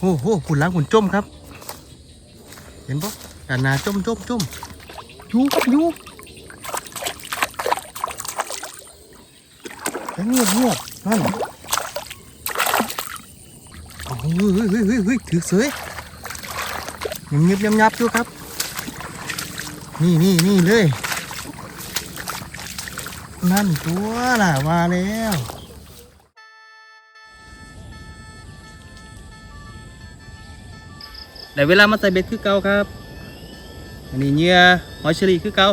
โอ้โหหุ่นล้างหุ่นจมครับ เห็นปะด้านหน้าจมจมจมยูครับยูเงียบเงียบนั่นโอ้ยเฮ้ยเฮ้ยเฮ้ยเฮ้ยถือเสยเงียบเงียบยับยับอยู่ครับ นี่นี่นี่เลย นั่นตัวน่ะมาแล้ว แต่เวลามาใส่เบ็ดคือเก่าครับ อันนี้เนื้อหอยเชอรี่คือเก่า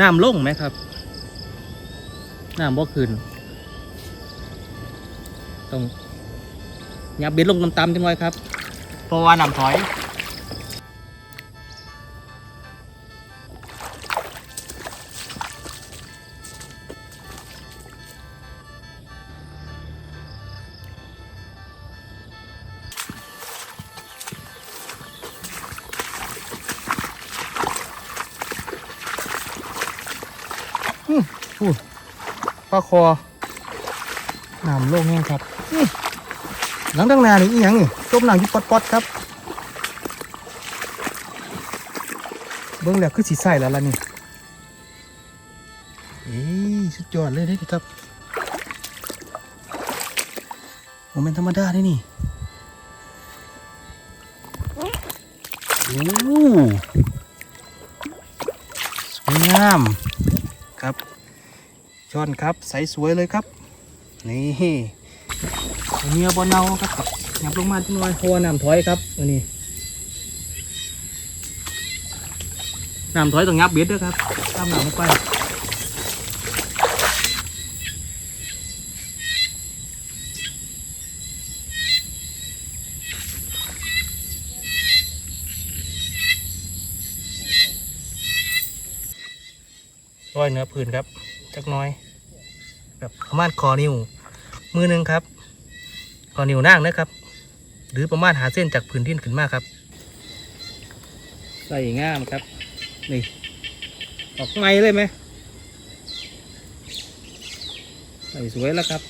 น้ำลงไหมครับน้ำบ่ขึ้นต้องยับเบ็ดลงต่ำๆจังไว้ครับเพราะว่าน้ำถอยาคอน้ำโลกแห้งครับหลังตั้งนานนี่อีหยังนี่จมน้ำอยู่ปอดๆครับ เบิ้งแล้วคือสีใสแล้วล่ะนี่เอ้สุดยอดเลยเด้อครับโมเมนธรรมดาเด้นี่โอ้สวยงาม ช้อนครับใสสวยเลยครับ นี่เมียบอเนาครับยับลงมาจังหน่อยเพราะว่าน้ำถอยครับอันนี้น้ำถอยต้องยับเบ็ดด้วยครับตามน้ำลงไปร้อยเนื้อพื้นครับจักน้อย แบบประมาณคอนิ้วมือหนึ่งครับคอนิ้วนั่งนะครับ หรือประมาณหาเส้นจากพื้นที่ขึ้นมาครับใส่ง่ามครับ นี่ ออกไงเลยไหมใส่สวยแล้วครับ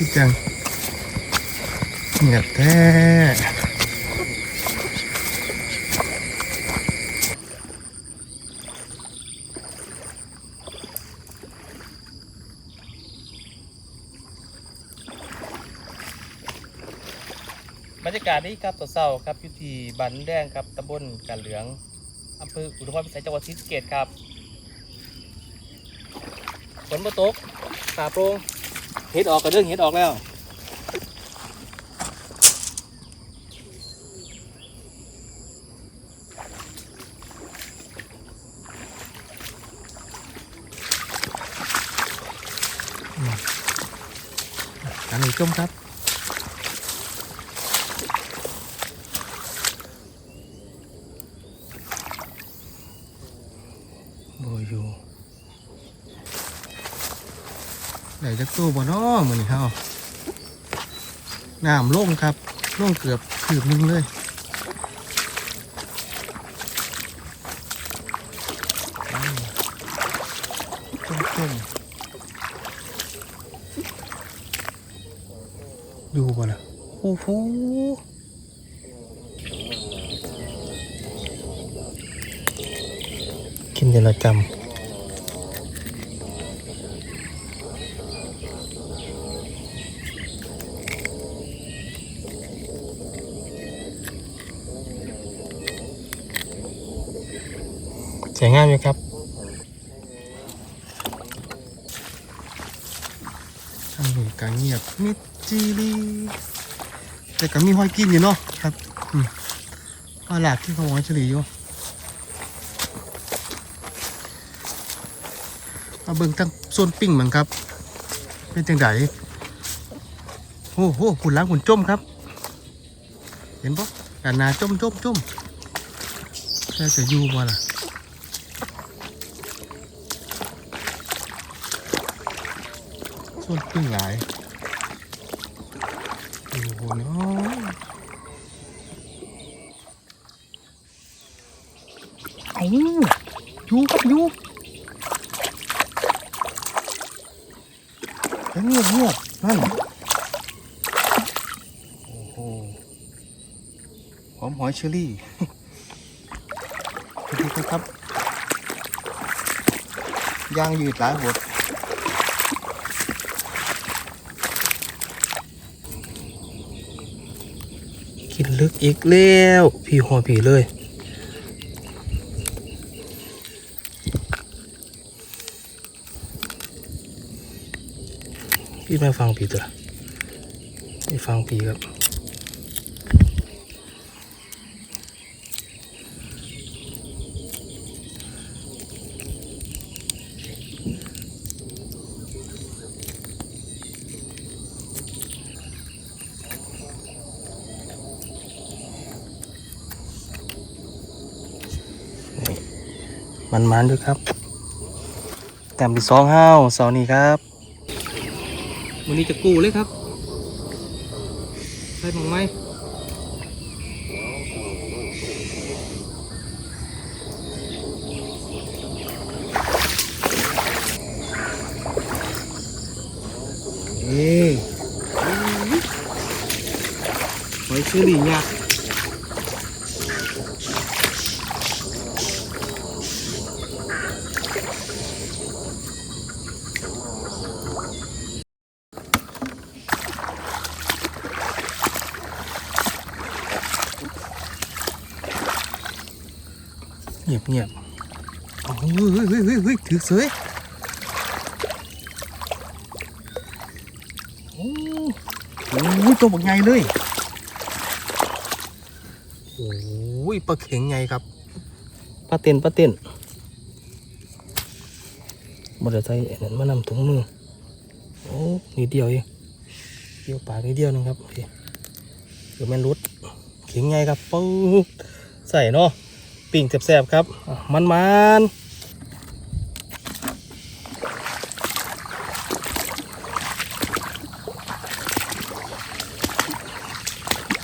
พี่จังเงียบแท้บรรยากาศดีครับตัวเศร้าครับอยู่ที่บันแดงครับตำบลกันเหลืองอำเภออุดมพิสัยจังหวัดศรีสะเกษครับฝนมาตกตาโปร่ง เห็ดออกกระเด้งเห็ดออกแล้วอันนี้จมครับโบอยู่ ไหนจะตู้บ่น้อมือนี่เฮาน้ำล่งครับล่งเกือบคืบนึงเลยอืมต้มๆดูบ่ล่ะโอ้โหกินเดี๋ยวเราจำ สวยงามอยู่ครับทางนี้ก็เงียบมิดจีรีแต่ก็มีห้อยกินอยู่เนาะครับอืมปลาหลากที่เขาหอยเฉลี่ยอยู่มาเบิ่งตั้งโซนปิ้งเหมือนครับ เป็นจังไดโอ้โหหุ่นล้างหุ่นจมครับ เห็นปะด้านหน้าจมจมจมแค่จะอยู่บ่ล่ะ ส่วนปิ้งหลายโอ้โหเนาะเอาอยู่ครับอยู่เงียบเงียบนั่นโอ้โหหอมหอยเชอรี่ดูดิครับยางยืดหลายหด ลึกอีกแล้ว พี่หัวผีเลย พี่ไม่ฟังผีตัวไม่ฟังผีครับ มันมันด้วยครับ แต้มที่สองห้าวเสานี้ครับวันนี้จะกู้เลยครับใช่มั้งไหมนี่หอยเชอรี่ยักษ์ เงียบเงียบโอ้เฮ้ยเฮ้ยเฮ้ยเฮ้ยเฮ้ย ถือเสยโอ้โหตัวบักใหญ่เลยโอ้ยปลาเข็งใหญ่ครับปลาเต้นปลาเต้นบไดใส่อันนั้นมานำถุงมือโอ้นิดเดียวเองเดียวปากนิดเดียวนึงครับพี่เดี๋ยวแม่นรุดเข็งใหญ่ครับปึ๊บใส่เนาะปิ่งแซ่บๆครับอะมัน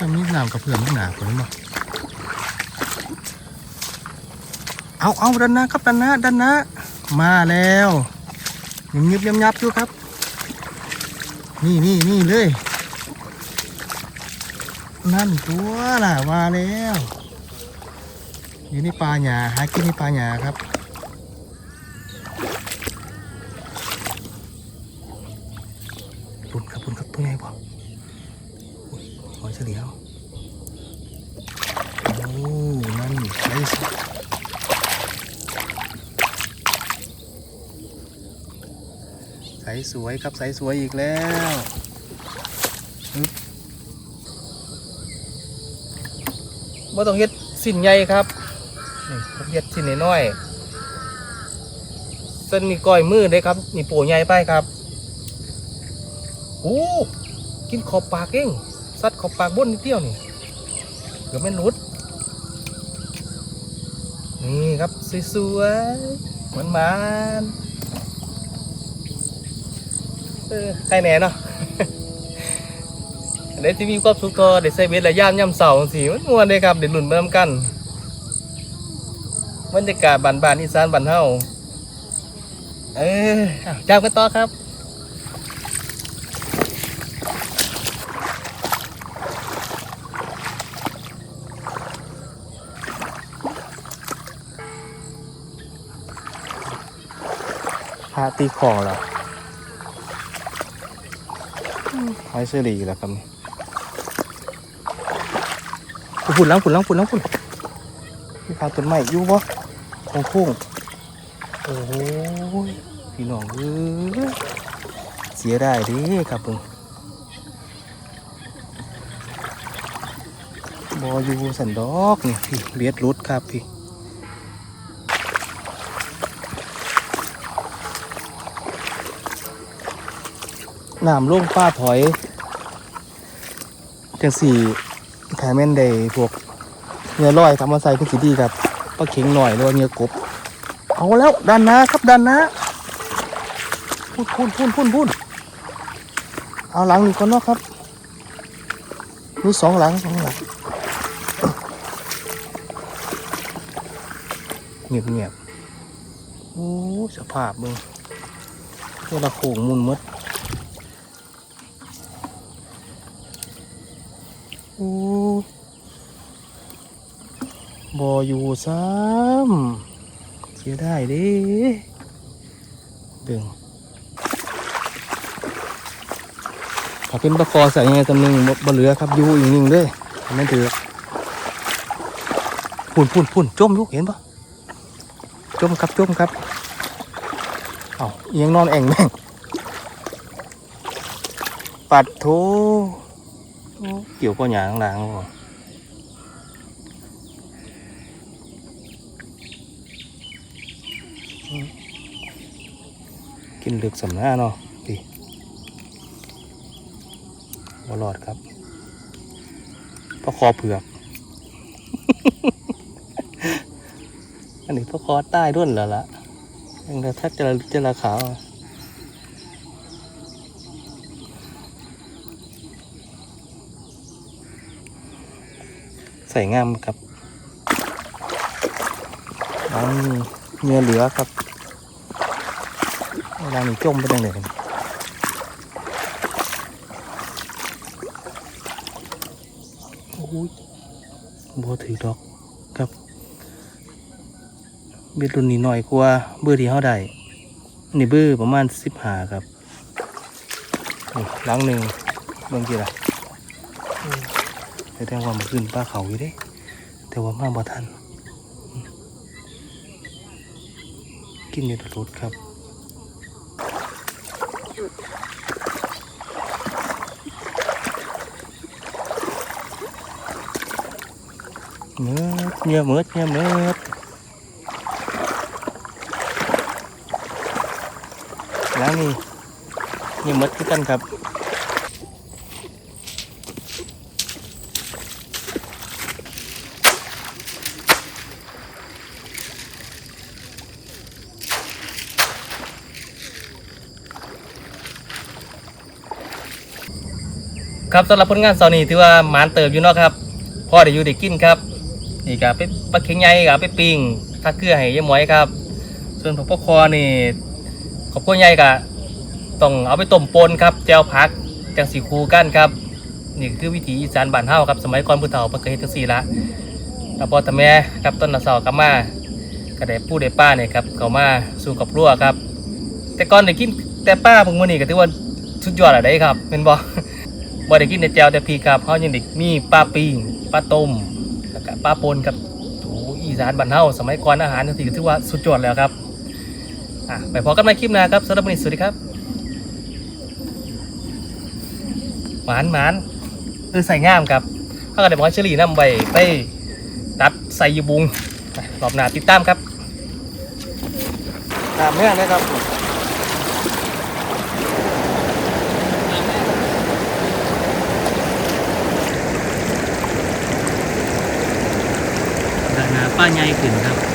ๆทำนี่น้ำกับเพื่อนไม่หนาคนนี้มั้เอาเอาดันนะครับดันนะดันนะ มาแล้วยังยิบยับยับอยู่ครับ นี่นี่นี่เลย นั่นตัวล่ะมาแล้วอยู่ในป่าหญ้าหากินในป่าหญ้าครับปุ่นครับปุ่นครับตัวใหญ่ป่ะหอยเฉลียวโอ้นั่นใส่สใสวยครับใสสวยอีกแล้วบ่ต้องเฮ็ดสินใหญ่ครับนี่ผมเฮ็ดชิ้นน้อยๆเส้นนี่ก้อยมือเลยครับ นี่ปูใหญ่ไปครับโอ้กินขอบปากเองสัดขอบปากบนนิดเดียวนี่เกือบไม่หลุดนี่ครับสวยๆเหมือนมันๆ ใครแหน่เนาะเดี๋ยวที่มีความสุขก็เดี๋ยวใส่เบ็ดระย่ามย่ำเสาสีมันม่วนเลยครับเดี๋ยวหลุนเบิ่มกันบรรยากาศบานบานอีสานบานเฮาเออจ้างกันต่อครับพาตีคอแล้ว หอยเชอรี่แล้วครับนี่ฝุ่นล้างฝุ่นล้างฝุ่นล้างฝุ่นพี่พาต้นไม้อยู่บ่โค้งโค้งโอ้โหพี่น้องเอ้ยเสียได้ดิครับเพิ่งบออยู่สันดอกนี่พี่เลียดรุดครับพี่ น้ำลงป้าถอยจังสี่แถมแม่นได้พวกเนื้อลอยทำมาใส่ขึ้นสีดีครับปลาเข็งหน่อยหรือว่าเนื้อกบ เอาแล้วด้านน้าครับด้านน้าพุ่นพุ่นพุ่นพุ่นพุ่นเอาหลังนี่ก่อนเนาะครับมีสองหลังสองหลังเงียบเงียบโอ้สภาพมึงตัวละโขงมุนมดโอ้บ ออยู่ซ้ำเสียได้ดิดึงถ้าเป็นตะคอใส่ยังไงตำหนึ่งบเหลือครับอยู่อีกหนึ่งเลยทำไม่ถือพุ่นพุ่นพุ่นจมอยุกเห็นปะจมครับจมครับเอาเอียงนอนแอ่งแม่งปัดโถเกี่ยวก็หยางหลังบ่อื กินลึกสำน้าเนาะดิบอลอดครับพระคอเผือก อันนี้พระคอใต้ด้วนแล้วล่ะยังแต่ถ้าจะจะราขาวใส่งามครับนี่เนื้อเหลือครับ เวลานี้จมไปทางไหนกันโอ้ยบ่ถือดอกครับเบ็ดรุ่นนี้หน่อยกว่าเบอร์ที่เขาได้อันนี่เบอร์ประมาณสิบหาครับนี่หลังหนึ่งเบิ่งกี่ละแต่แท้ว่ามันขึ้นป้าเขาอยู่เด้ แต่ว่ามาบ่ทันอืมกินอยู่ตลอดครับ เมืดเงียเมืดเงียเมืดแล้วนี่เงียเมืดกันครับครับสำหรับผลงานเสาร์นี้ถือว่าหมานเติบอยู่เนาะครับพ่อได้อยู่ได้กินครับ นี่ก็ไปปลาเค็งใหญ่ก็ไปปิ้งถ้าเกลือให้ยายหมวยครับ ส่วนผักพวกคอนี่ขอบพวกใหญ่ก็ต้องเอาไปต้มปนครับแจวผักจังสีคูกันครับ นี่คือวิถีอีสานบ้านเฮาครับ สมัยก่อนผู้เฒ่าเพิ่นเคยเฮ็ดจังซี่ละแล้วพอแต่แม่ครับต้นละเสากลับมาก็ได้ปู่ได้ป้าเนี่ยครับเข้ามาสู่กับรั่วครับ แต่ก่อนได้กินแต่ป้าพวกมื้อนี้ก็ถือว่าสุดยอดอะได้ครับเป็นบ่บ่ได้กินแต่แจวแต่พริกครับเฮายังได้มีปลาปิ้งปลาต้ม แล้วก็ปลาปนครับโอ้อีสานบ้านเฮาสมัยก่อนอาหารจังซี่ถือว่าสุดยอดแล้วครับอะไปพอกันใหม่คลิปหน้าครับสำหรับวันนี้สวัสดีครับหวานหวานเออใส่งามครับเขาก็ได้บอกเชอรี่นำไปไปตัดใส่ยูบุงรอบหน้าติดตามครับตามแม่นะครับ ปลาง่ายขึ้นครับ